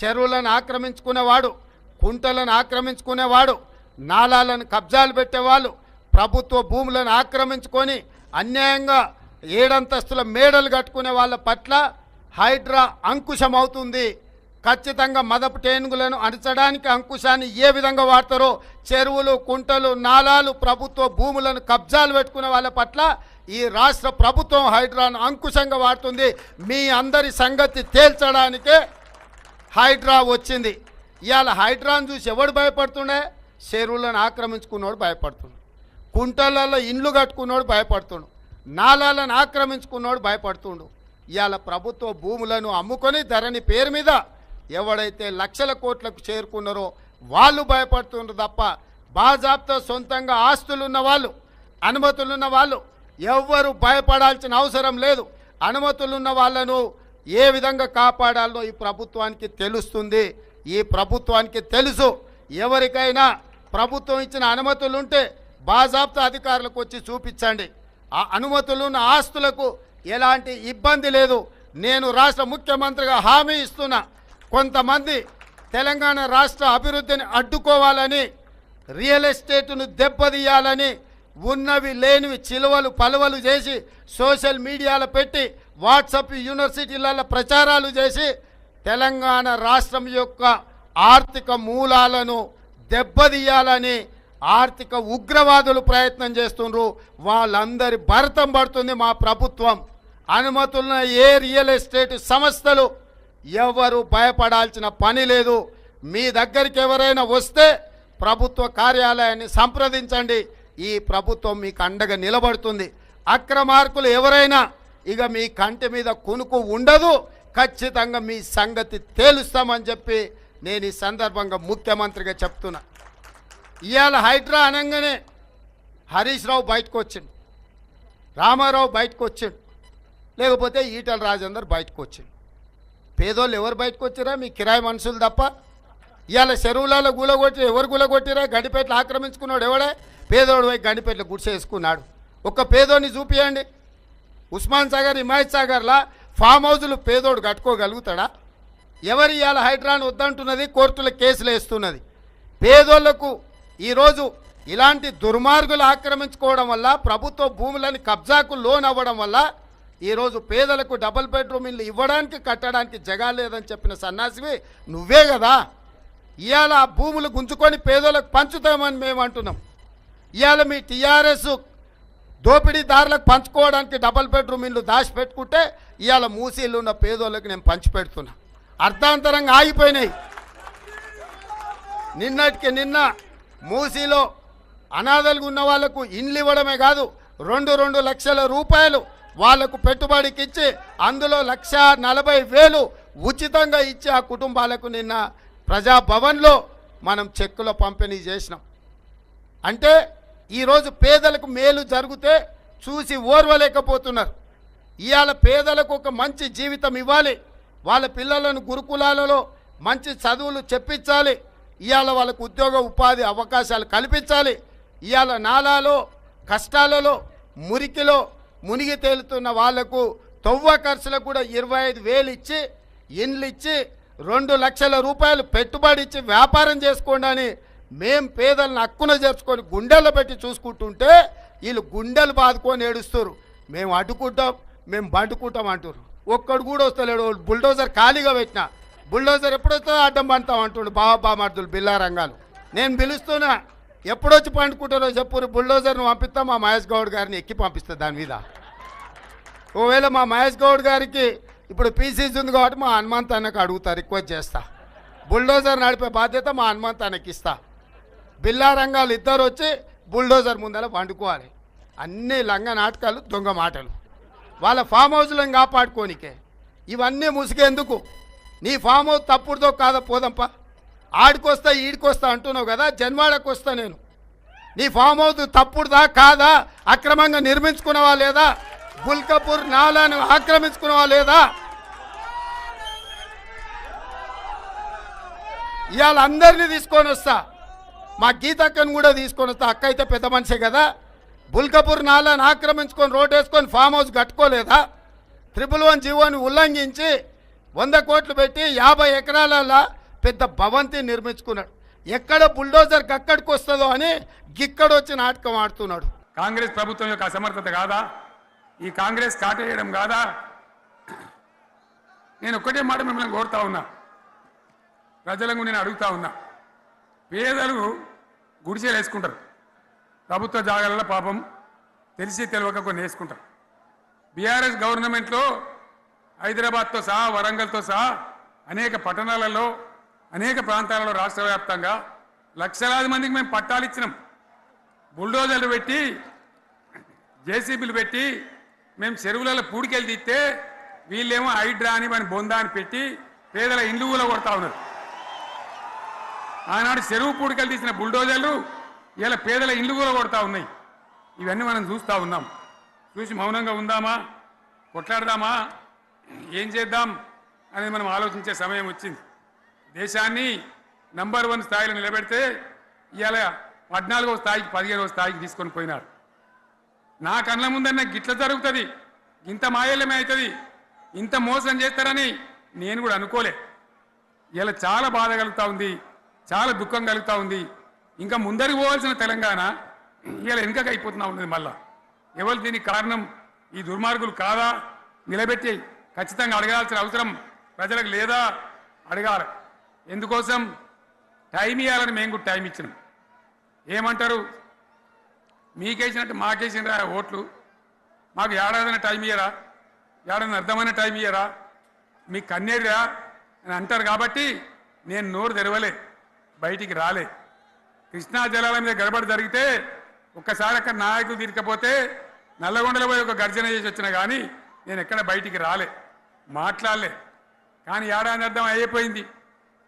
చెరువులను ఆక్రమించుకునేవాడు కుంటలను ఆక్రమించుకునేవాడు నాలాలను కబ్జాలు పెట్టేవాళ్ళు ప్రభుత్వ భూములను ఆక్రమించుకొని అన్యాయంగా ఏడంతస్తుల మేడలు కట్టుకునే వాళ్ళ పట్ల హైడ్రా అంకుశం అవుతుంది ఖచ్చితంగా మదపు టేనుగులను అణచడానికి అంకుశాన్ని ఏ విధంగా వాడతారో చెరువులు కుంటలు నాలాలు ప్రభుత్వ భూములను కబ్జాలు పెట్టుకునే వాళ్ళ పట్ల ఈ రాష్ట్ర ప్రభుత్వం హైడ్రాను అంకుశంగా వాడుతుంది. మీ అందరి సంగతి తేల్చడానికే హైడ్రా వచ్చింది. ఇవాళ హైడ్రాను చూసి ఎవడు భయపడుతుండే? చెరువులను ఆక్రమించుకున్నోడు భయపడుతుండు. కుంటలలో ఇండ్లు కట్టుకున్నోడు భయపడుతుండు. నాలాలను ఆక్రమించుకున్నోడు భయపడుతుండు. ఇవాళ ప్రభుత్వ భూములను అమ్ముకొని ధరని పేరు మీద ఎవడైతే లక్షల కోట్లకు చేరుకున్నారో వాళ్ళు భయపడుతుండ్రు తప్ప బాజాబ్తో సొంతంగా ఆస్తులున్న వాళ్ళు అనుమతులున్న వాళ్ళు ఎవ్వరు భయపడాల్సిన అవసరం లేదు. అనుమతులున్న వాళ్ళను ఏ విధంగా కాపాడాలో ఈ ప్రభుత్వానికి తెలుస్తుంది? ఈ ప్రభుత్వానికి తెలుసు. ఎవరికైనా ప్రభుత్వం ఇచ్చిన అనుమతులు ఉంటే బాజాబ్తా అధికారులకు వచ్చి చూపించండి. ఆ అనుమతులున్న ఆస్తులకు ఎలాంటి ఇబ్బంది లేదు. నేను రాష్ట్ర ముఖ్యమంత్రిగా హామీ ఇస్తున్నా. కొంతమంది తెలంగాణ రాష్ట్ర అభివృద్ధిని అడ్డుకోవాలని రియల్ ఎస్టేట్ను దెబ్బతీయాలని ఉన్నవి లేనివి చిలువలు పలువలు చేసి సోషల్ మీడియాలో పెట్టి వాట్సాప్ యూనివర్సిటీలలో ప్రచారాలు చేసి తెలంగాణ రాష్ట్రం యొక్క ఆర్థిక మూలాలను దెబ్బతీయాలని ఆర్థిక ఉగ్రవాదులు ప్రయత్నం చేస్తుండ్రు. వాళ్ళందరి భరతం పడుతుంది మా ప్రభుత్వం. అనుమతులున్న ఏ రియల్ ఎస్టేట్ సంస్థలు ఎవరు భయపడాల్సిన పని లేదు. మీ దగ్గరికి ఎవరైనా వస్తే ప్రభుత్వ కార్యాలయాన్ని సంప్రదించండి. ఈ ప్రభుత్వం మీకు అండగా నిలబడుతుంది. అక్రమార్కులు ఎవరైనా ఇక మీ కంటి మీద కునుకు ఉండదు. ఖచ్చితంగా మీ సంగతి తేలుస్తామని చెప్పి నేను ఈ సందర్భంగా ముఖ్యమంత్రిగా చెప్తున్నా. ఇవాళ హైడ్రా అనగానే హరీష్ రావు బయటకు వచ్చిండు. రామారావు బయటకు వచ్చిండు. లేకపోతే ఈటల రాజేందర్ బయటకు వచ్చిండు. పేదోళ్ళు ఎవరు బయటకు వచ్చారా? మీ కిరాయి మనుషులు తప్ప. ఇవాళ చెరువులలో గులగొట్టి ఎవరు గులగొట్టిరా? గడిపేట్లు ఆక్రమించుకున్నాడు ఎవడే? పేదోడు పోయి గడిపేట్లు గుడిసేసుకున్నాడు ఒక్క పేదోని చూపియండి. ఉస్మాన్ సాగర్ హిమాయత్ సాగర్లా ఫామ్ హౌజులు పేదోడు కట్టుకోగలుగుతాడా? ఎవరు ఇవాళ హైడ్రాన్ వద్దంటున్నది కోర్టుల కేసులు వేస్తున్నది? పేదోళ్ళకు ఈరోజు ఇలాంటి దుర్మార్గులు ఆక్రమించుకోవడం వల్ల ప్రభుత్వ భూములని కబ్జాకు లోన్ అవ్వడం వల్ల ఈరోజు పేదలకు డబుల్ బెడ్రూమ్ ఇల్లు ఇవ్వడానికి కట్టడానికి జగా లేదని చెప్పిన సన్నాసివి నువ్వే కదా. ఇవాళ ఆ భూములు గుంజుకొని పేదోళ్ళకు పంచుతామని మేము అంటున్నాం ఇవాళ మీ టీఆర్ఎస్ దోపిడీదారులకు పంచుకోవడానికి డబల్ బెడ్రూమ్ ఇల్లు దాచి పెట్టుకుంటే ఇవాళ మూసీలు ఉన్న పేదోళ్ళకి నేను పంచిపెడుతున్నా. అర్థాంతరంగా ఆగిపోయినాయి. నిన్నటికి నిన్న మూసీలో అనాథలుగా ఉన్న వాళ్ళకు ఇండ్లు ఇవ్వడమే కాదు రెండు రెండు లక్షల రూపాయలు వాళ్ళకు పెట్టుబడికి ఇచ్చి అందులో లక్ష నలభై వేలు ఉచితంగా ఇచ్చి ఆ కుటుంబాలకు నిన్న ప్రజాభవన్లో మనం చెక్కుల పంపిణీ చేసినాం. అంటే ఈరోజు పేదలకు మేలు జరిగితే చూసి ఓర్వలేకపోతున్నారు. ఇవాళ పేదలకు ఒక మంచి జీవితం ఇవ్వాలి. వాళ్ళ పిల్లలను గురుకులాలలో మంచి చదువులు చెప్పించాలి. ఇవాళ వాళ్ళకు ఉద్యోగ ఉపాధి అవకాశాలు కల్పించాలి. ఇవాళ నాలాలో కష్టాలలో మురికిలో మునిగి తేలుతున్న వాళ్ళకు తొవ్వ ఖర్చులకు కూడా ఇరవై ఐదు వేలు ఇచ్చి ఇండ్లు ఇచ్చి రెండు లక్షల రూపాయలు పెట్టుబడి ఇచ్చి వ్యాపారం చేసుకోండి అని మేం పేదలను హక్కున చేర్చుకొని గుండెల్లో పెట్టి చూసుకుంటుంటే వీళ్ళు గుండెలు బాదుకొని ఏడుస్తారు. మేము అడ్డుకుంటాం మేము బండుకుంటాం అంటారు ఒక్కడు కూడా వస్తలేడు. బుల్డోజర్ ఖాళీగా పెట్టిన. బుల్డోజర్ ఎప్పుడొస్తో అడ్డం పండుతాం అంటుండు బాబా బామార్దులు బిల్లా రంగాలు నేను పిలుస్తున్నా. ఎప్పుడొచ్చి పండుకుంటారో చెప్పు బుల్డోజర్ను పంపిస్తాం మా మహేష్ గౌడ్ గారిని ఎక్కి పంపిస్తా దాని మీద. ఒకవేళ మా మహేష్ గౌడ్ గారికి ఇప్పుడు పీసీసీ ఉంది కాబట్టి మా హనుమంత్ అన్నకు అడుగుతా రిక్వెస్ట్ చేస్తా. బుల్డోజర్ నడిపే బాధ్యత మా హనుమంత్ అన్నకి ఇస్తా బిల్లా రంగాలు ఇద్దరు వచ్చి బుల్డోజర్ ముందర వండుకోవాలి అన్ని లంగ నాటకాలు దొంగ మాటలు. వాళ్ళ ఫామ్ హౌస్లను కాపాడుకోనికే. ఇవన్నీ ముసుగేందుకు? నీ ఫామ్ హౌస్ తప్పుడుతో కాదా పోదంపా. ఆడికొస్తా ఈడికొస్తా అంటున్నావు కదా జన్మాడకు వస్తా నేను. నీ ఫామ్ హౌస్ తప్పుడుదా కాదా? అక్రమంగా నిర్మించుకున్నావా లేదా? బుల్కపూర్ నాలాను ఆక్రమించుకున్నావా లేదా? ఇవాళ అందరినీ తీసుకొని వస్తా. మా గీతక్కను కూడా తీసుకొని వస్తా. అక్క అయితే పెద్ద మనిషే కదా. బుల్కపూర్ నాలను ఆక్రమించుకొని రోడ్ వేసుకొని ఫామ్ హౌస్ కట్టుకోలేదా? త్రిపుల్ వన్ జీవోని ఉల్లంఘించి వంద కోట్లు పెట్టి యాభై ఎకరాలలో పెద్ద భవంతి నిర్మించుకున్నాడు. ఎక్కడ బుల్డోజర్కి అక్కడికి వస్తుందో అని గిక్కడొచ్చి నాటకం ఆడుతున్నాడు. కాంగ్రెస్ ప్రభుత్వం యొక్క అసమర్థత కాదా? ఈ కాంగ్రెస్ కాటేయడం కాదా? నేను ఒక్కటే మాట మిమ్మల్ని కోరుతా ఉన్నా. ప్రజలకు నేను అడుగుతా ఉన్నా. పేదలు గుడిసెలు వేసుకుంటారు. ప్రభుత్వ జాగాలలో పాపం తెలిసి తెలియక కొన్ని వేసుకుంటారు. బీఆర్ఎస్ గవర్నమెంట్లో హైదరాబాద్తో సహా వరంగల్తో సహా అనేక పట్టణాలలో అనేక ప్రాంతాలలో రాష్ట్ర వ్యాప్తంగా లక్షలాది మందికి మేము పట్టాలు ఇచ్చినాం. బుల్డోజర్లు పెట్టి జేసీబీలు పెట్టి మేము చెరువులలో పూడికెళ్ళి తీస్తే వీళ్ళేమో హైడ్రా అని మన బొందా అని పెట్టి పేదల ఇండ్లు కూడా కొడతా ఉన్నారు. ఆనాడు చెరువు పూడికలు తీసిన బుల్డోజర్లు ఇలా పేదల ఇండ్లు కూడా కొడతా ఉన్నాయి. ఇవన్నీ మనం చూస్తూ ఉన్నాం. చూసి మౌనంగా ఉందామా? కొట్లాడదామా? ఏం చేద్దాం? అనేది మనం ఆలోచించే సమయం వచ్చింది. దేశాన్ని నంబర్ వన్ స్థాయిలో నిలబెడితే ఇవాళ పద్నాలుగో స్థాయికి పదిహేనవ స్థాయికి తీసుకొని పోయినారు. నా కళ్ళ ముందన్న గిట్ల జరుగుతుంది. ఇంత మాయల్యమే అవుతుంది. ఇంత మోసం చేస్తారని నేను కూడా అనుకోలే. ఇలా చాలా బాధ కలుగుతూ ఉంది. చాలా దుఃఖం కలుగుతా ఉంది. ఇంకా ముందరికి పోవాల్సిన తెలంగాణ ఇలా వెనుకకి అయిపోతున్నా ఉన్నది మళ్ళా. ఎవరు దీనికి కారణం? ఈ దుర్మార్గులు కాదా? నిలబెట్టి ఖచ్చితంగా అడగాల్సిన అవసరం ప్రజలకు లేదా? అడగాలి. ఎందుకోసం? టైం ఇవ్వాలని మేము కూడా టైం ఇచ్చినాం. ఏమంటారు? మీకేసినట్టు మాకేసిన ఓట్లు? మాకు ఏడాదిన టైం ఇయ్యరా? ఏడాదిన అర్థమైన టైం ఇయ్యరా? మీకు కన్నేరురా అని అంటారు కాబట్టి నేను నోరు తెరవలే. బయటికి రాలే. కృష్ణా జలాల మీద గడబడి జరిగితే ఒక్కసారి అక్కడ నాయకులు తీరకపోతే నల్లగొండలో పోయి ఒక గర్జన చేసి వచ్చిన కానీ నేను ఎక్కడ బయటికి రాలే. మాట్లాడలే. కానీ ఏడాది అర్థం అయిపోయింది.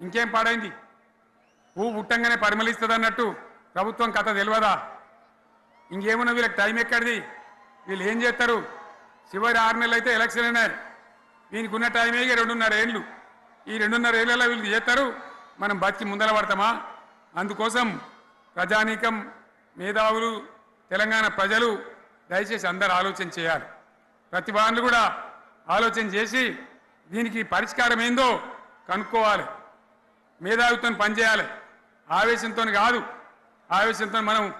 ఇంకేం పాడైంది? పువ్వు పుట్టంగానే పరిమళిస్తుంది అన్నట్టు ప్రభుత్వం కథ తెలియదా ఇంకేమున్నా వీళ్ళకి టైం ఎక్కడిది? వీళ్ళు ఏం చేస్తారు? చివరి ఆరు నెలలు అయితే ఎలక్షన్ అయినారు దీనికి ఉన్న టైమే ఇక రెండున్నర ఏళ్ళు. ఈ రెండున్నర ఏళ్ళలో వీళ్ళు చేస్తారు? మనం బతికి ముందర పడతామా? అందుకోసం ప్రజానీకం మేధావులు తెలంగాణ ప్రజలు దయచేసి అందరు ఆలోచన చేయాలి. ప్రతి వాళ్ళు కూడా ఆలోచన చేసి దీనికి పరిష్కారం ఏందో కనుక్కోవాలి. మేధావితో పనిచేయాలి. ఆవేశంతో కాదు. ఆవేశంతో మనం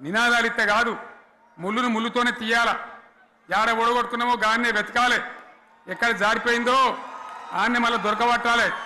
నినాదాలు ఇస్తే కాదు. ముళ్ళును ముళ్ళుతోనే తీయాల? యాడ ఓడగొట్టుకున్నామో గాన్నే వెతకాలి. ఎక్కడ జారిపోయిందో ఆన్నే మళ్ళీ దొరకబట్టాలి.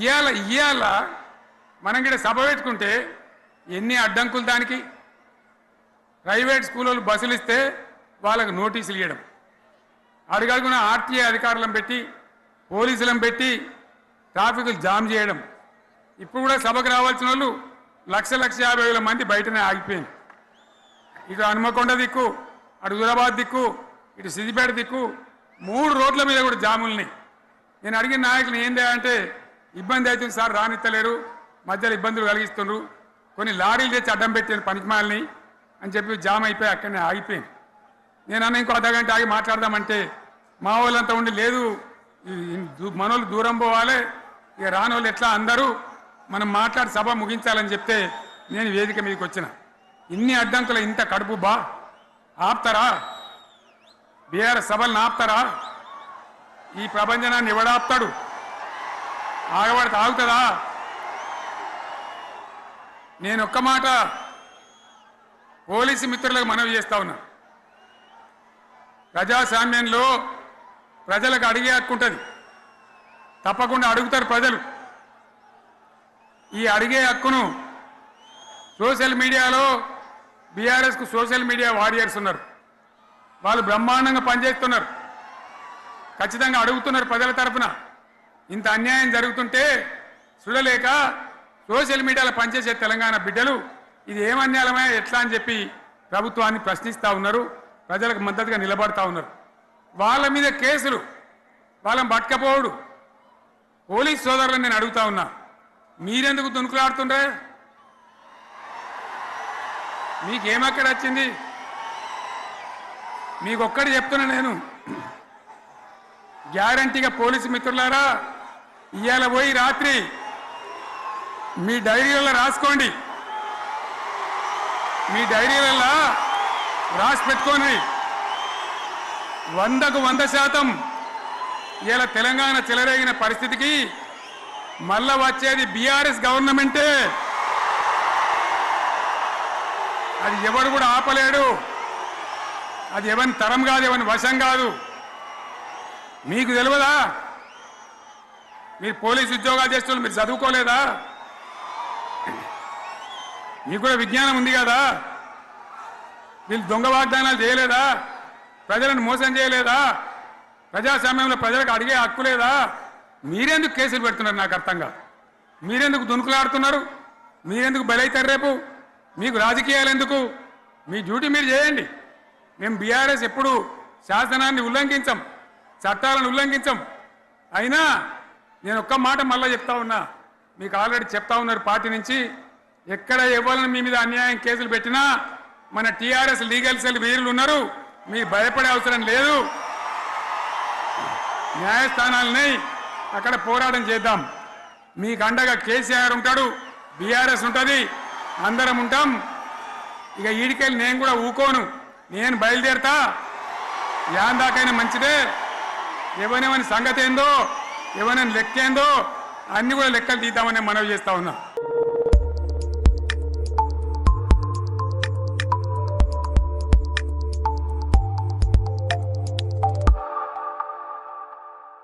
ఇవాళ ఇవాళ మనం కూడా సభ పెట్టుకుంటే ఎన్ని అడ్డంకులు దానికి. ప్రైవేట్ స్కూళ్ళు బస్సులు ఇస్తే వాళ్ళకు నోటీసులు ఇవ్వడం అడుగడుగున ఆర్టీఏ అధికారులను పెట్టి పోలీసులను పెట్టి ట్రాఫిక్లు జామ్ చేయడం. ఇప్పుడు కూడా సభకు రావాల్సిన వాళ్ళు లక్ష లక్ష యాభై వేల మంది బయటనే ఆగిపోయింది. ఇటు హనుమకొండ దిక్కు అటు హుజరాబాద్ దిక్కు ఇటు సిద్దిపేట దిక్కు మూడు రోడ్ల మీద కూడా జాములున్నాయి. నేను అడిగిన నాయకులు ఏంది అంటే ఇబ్బంది అవుతుంది సార్ రానిత్తలేరు. మధ్యలో ఇబ్బందులు కలిగిస్తున్నారు కొన్ని లారీలు తెచ్చి అడ్డం పెట్టాను పనికిమాలని అని చెప్పి జామ్ అయిపోయి అక్కడనే ఆగిపోయింది. నేను అన్న ఇంకో అర్ధగంట ఆగి మాట్లాడదామంటే మా వాళ్ళంతా ఉండి లేదు మనోళ్ళు దూరం పోవాలి ఇక రాని వాళ్ళు ఎట్లా అందరూ మనం మాట్లాడి సభ ముగించాలని చెప్తే నేను వేదిక మీదకి వచ్చిన. ఇన్ని అడ్డంకులు ఇంత కడుపు బా. ఆపుతారా? బీఆర్ సభలను ఆపుతారా? ఈ ప్రపంచనాన్ని ఎవడాపుతాడు? ఆగబడితే ఆగుతుందా నేను ఒక్క మాట పోలీసు మిత్రులకు మనవి చేస్తా ఉన్నా. ప్రజాస్వామ్యంలో ప్రజలకు అడిగే హక్కు ఉంటుంది తప్పకుండా అడుగుతారు ప్రజలు. ఈ అడిగే హక్కును సోషల్ మీడియాలో బీఆర్ఎస్కు సోషల్ మీడియా వారియర్స్ ఉన్నారు. వాళ్ళు బ్రహ్మాండంగా పనిచేస్తున్నారు. ఖచ్చితంగా అడుగుతున్నారు ప్రజల తరపున ఇంత అన్యాయం జరుగుతుంటే చూడలేక సోషల్ మీడియాలో పనిచేసే తెలంగాణ బిడ్డలు ఇది ఏం ఎట్లా అని చెప్పి ప్రభుత్వాన్ని ప్రశ్నిస్తూ ఉన్నారు ప్రజలకు మద్దతుగా నిలబడతా ఉన్నారు. వాళ్ళ మీద కేసులు వాళ్ళని పట్టుకపోవుడు. పోలీస్ సోదరులను నేను అడుగుతా ఉన్నా మీరెందుకు దునుకులాడుతుండ్రే? మీకేమక్కడ వచ్చింది? మీకు ఒక్కటి చెప్తున్నా నేను. గ్యారంటీగా పోలీసు మిత్రులారా ఇవాళ పోయి రాత్రి మీ డైరీలలో రాసుకోండి. మీ డైరీలలో రాసి పెట్టుకోండి. వందకు వంద శాతం ఇలా తెలంగాణ చెలరేగిన పరిస్థితికి మళ్ళా వచ్చేది బీఆర్ఎస్ గవర్నమెంటే. అది ఎవరు కూడా ఆపలేడు. అది ఎవరి తరం కాదు ఎవరి వశం కాదు. మీకు తెలియదా మీరు పోలీస్ ఉద్యోగాలు చేస్తున్నారు మీరు చదువుకోలేదా? మీకు కూడా విజ్ఞానం ఉంది కదా? వీళ్ళు దొంగ వాగ్దానాలు చేయలేదా? ప్రజలను మోసం చేయలేదా? ప్రజాస్వామ్యంలో ప్రజలకు అడిగే హక్కు లేదా? మీరెందుకు కేసులు పెడుతున్నారు నాకు అర్థంగా మీరెందుకు దునుకులాడుతున్నారు? మీరెందుకు బలైతారు రేపు? మీకు రాజకీయాలు ఎందుకు? మీ డ్యూటీ మీరు చేయండి. మేము బీఆర్ఎస్ ఎప్పుడు శాసనాన్ని ఉల్లంఘించం చట్టాలను ఉల్లంఘించం. అయినా నేను ఒక్క మాట మళ్ళీ చెప్తా ఉన్నా. మీకు ఆల్రెడీ చెప్తా ఉన్నారు పార్టీ నుంచి. ఎక్కడ ఎవరిని మీ మీద అన్యాయం కేసులు పెట్టినా మన టీఆర్ఎస్ లీగల్ సెల్ వీరులు ఉన్నారు. మీరు భయపడే అవసరం లేదు. న్యాయస్థానాలని అక్కడ పోరాటం చేద్దాం. మీకు అండగా కేసీఆర్ ఉంటాడు బీఆర్ఎస్ ఉంటుంది అందరం ఉంటాం. ఇక ఈడికెళ్ళి నేను కూడా ఊకోను. నేను బయలుదేరతా. యాన్ దాకైనా మంచిదే. ఎవరెవరి సంగతి ఏందో ఏమైనా లెక్క ఏందో అన్ని కూడా లెక్కలు తీద్దామని మనవి చేస్తా ఉన్నా.